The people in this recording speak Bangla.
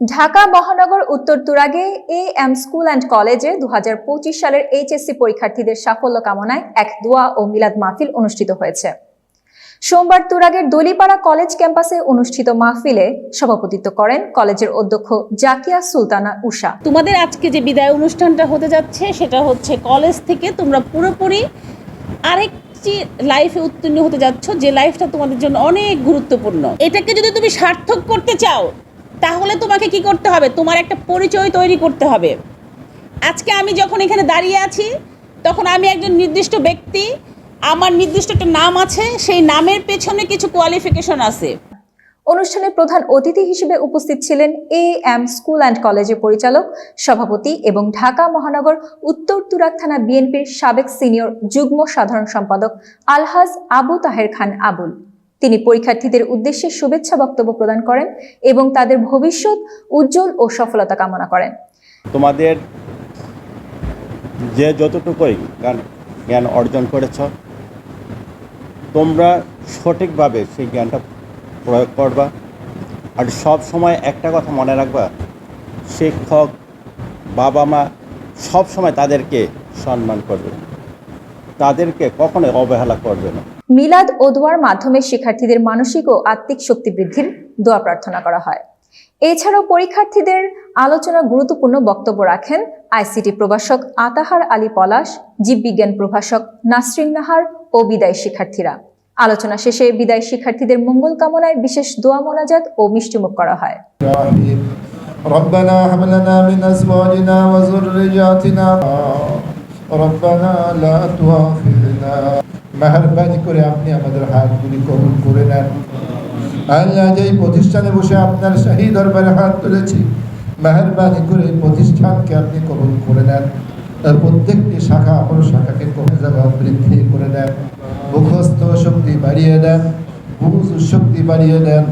ঢাকা মহানগর উত্তর তুরাগে এ এম স্কুল অ্যান্ড কলেজে দু হাজার পঁচিশ সালের এইচএসসি পরীক্ষার্থীদের সাফল্য কামনায় এক দোয়া ও মিলাদ মাহফিল অনুষ্ঠিত হয়েছে। সোমবার তুরাগের দলিপাড়া কলেজ ক্যাম্পাসে অনুষ্ঠিত মাহফিলে সভাপতিত্ব করেন কলেজের অধ্যক্ষ জাকিয়া সুলতানা উষা। তোমাদের আজকে যে বিদায় অনুষ্ঠানটা হতে যাচ্ছে, সেটা হচ্ছে কলেজ থেকে তোমরা পুরোপুরি আরেকটি লাইফে উত্তীর্ণ হতে যাচ্ছ, যে লাইফটা তোমাদের জন্য অনেক গুরুত্বপূর্ণ। এটাকে যদি তুমি সার্থক করতে চাও তাহলে তোমাকে কি করতে হবে? তোমার একটা পরিচয় তৈরি করতে হবে। আজকে আমি যখন এখানে দাঁড়িয়ে আছি, তখন আমি একজন নির্দিষ্ট ব্যক্তি, আমার নির্দিষ্ট একটা নাম আছে, সেই নামের পেছনে কিছু কোয়ালিফিকেশন আছে। অনুষ্ঠানে প্রধান অতিথি হিসেবে উপস্থিত ছিলেন এ এম স্কুল অ্যান্ড কলেজের পরিচালক, সভাপতি এবং ঢাকা মহানগর উত্তর তুরাগ থানা বিএনপির সাবেক সিনিয়র যুগ্ম সাধারণ সম্পাদক আলহাজ আবু তাহের খান আবুল। তিনি পরীক্ষার্থীদের উদ্দেশ্যে শুভেচ্ছা বক্তব্য প্রদান করেন এবং তাদের ভবিষ্যৎ উজ্জ্বল ও সফলতা কামনা করেন। তোমাদের যে যতটুকুই জ্ঞান অর্জন করেছ, তোমরা সঠিকভাবে সেই জ্ঞানটা প্রয়োগ করবা। আর সব সময় একটা কথা মনে রাখবা, শিক্ষক, বাবা মা সব সময় তাদেরকে সম্মান করবে। তাদেরকে কখনোই অবহেলা করবে না। মিলাদ ও দোয়ার মাধ্যমে শিক্ষার্থীদের মানসিক ও আত্মিক শক্তি বৃদ্ধির দোয়া প্রার্থনা করা হয় এছাড়াও পরীক্ষার্থীদের আলোচনা গুরুত্বপূর্ণ বক্তব্য রাখেন আইসিটি প্রভাষক আতাহার আলী পলাশ জীববিজ্ঞান প্রভাষক নাসরিন নাহার ও বিদায় শিক্ষার্থীরা আলোচনা শেষে বিদায় শিক্ষার্থীদের মঙ্গল কামনায় বিশেষ দোয়া মোনাজাত ও মিষ্টিমুখ করা হয় الرحيم ربنا هب لنا من ازواجنا وذرياتنا ربنا لا تؤاخذنا মেহরবানি করে আপনি আমাদের হাতগুলি কবুল করে নেন। আল্লাহ যেই প্রতিষ্ঠানে বসে আপনার শাহী দরবারে হাত তুলেছি, মেহরবানি করে এই প্রতিষ্ঠানকে আপনি কবুল করে নেন। তার প্রত্যেকটি শাখা আমার শাখাকে কমে যাওয়া বৃদ্ধি করে দেন। মুখস্থ শক্তি বাড়িয়ে দেন, বুঝ শক্তি বাড়িয়ে দেন।